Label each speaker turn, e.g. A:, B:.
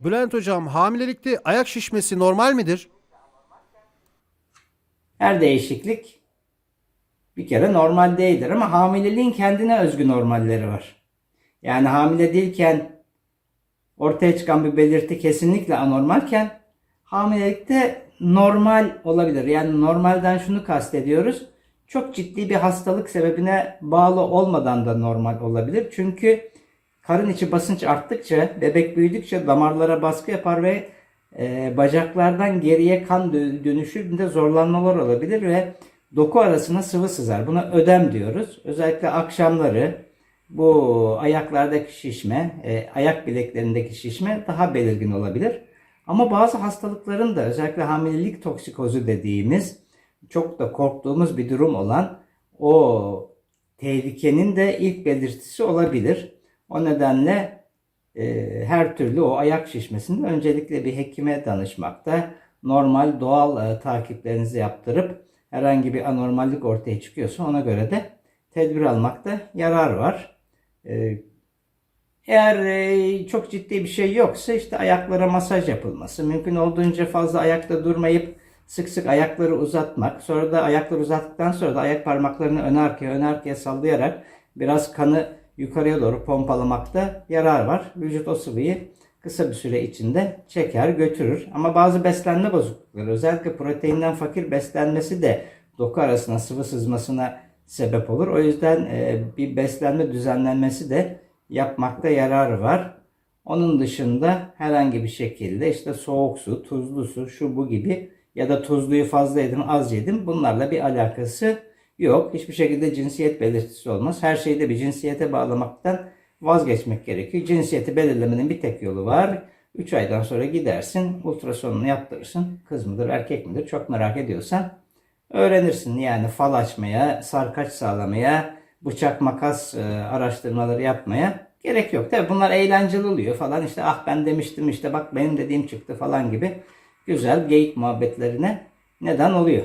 A: Bülent hocam hamilelikte ayak şişmesi normal midir?
B: Her değişiklik bir kere normal değildir ama hamileliğin kendine özgü normalleri var. Yani hamile değilken ortaya çıkan bir belirti kesinlikle anormalken hamilelikte normal olabilir. Yani normalden şunu kastediyoruz. Çok ciddi bir hastalık sebebine bağlı olmadan da normal olabilir. Çünkü karın içi basınç arttıkça, bebek büyüdükçe damarlara baskı yapar ve e, bacaklardan geriye kan dö- dönüşümünde zorlanmalar olabilir ve doku arasına sıvı sızar. Buna ödem diyoruz. Özellikle akşamları bu ayaklardaki şişme, e, ayak bileklerindeki şişme daha belirgin olabilir. Ama bazı hastalıkların da özellikle hamilelik toksikozu dediğimiz çok da korktuğumuz bir durum olan o tehlikenin de ilk belirtisi olabilir. O nedenle e, her türlü o ayak şişmesinde öncelikle bir hekime danışmakta, normal doğal e, takiplerinizi yaptırıp herhangi bir anormallik ortaya çıkıyorsa ona göre de tedbir almakta yarar var. E, eğer e, çok ciddi bir şey yoksa işte ayaklara masaj yapılması, mümkün olduğunca fazla ayakta durmayıp sık sık ayakları uzatmak, sonra da ayakları uzattıktan sonra da ayak parmaklarını ön arkaya ön arkaya sallayarak biraz kanı yukarıya doğru pompalamakta yarar var. Vücut o sıvıyı kısa bir süre içinde çeker götürür. Ama bazı beslenme bozuklukları özellikle proteinden fakir beslenmesi de doku arasına sıvı sızmasına sebep olur. O yüzden e, bir beslenme düzenlenmesi de yapmakta yarar var. Onun dışında herhangi bir şekilde işte soğuk su, tuzlu su, şu bu gibi ya da tuzluyu fazla yedim, az yedim bunlarla bir alakası yok. Hiçbir şekilde cinsiyet belirtisi olmaz. Her şeyi de bir cinsiyete bağlamaktan vazgeçmek gerekiyor. Cinsiyeti belirlemenin bir tek yolu var. 3 aydan sonra gidersin, ultrasonunu yaptırırsın. Kız mıdır, erkek midir çok merak ediyorsan öğrenirsin. Yani fal açmaya, sarkaç sağlamaya, bıçak makas e, araştırmaları yapmaya gerek yok. Tabi bunlar eğlenceli oluyor falan. İşte ah ben demiştim işte bak benim dediğim çıktı falan gibi güzel geyik muhabbetlerine neden oluyor.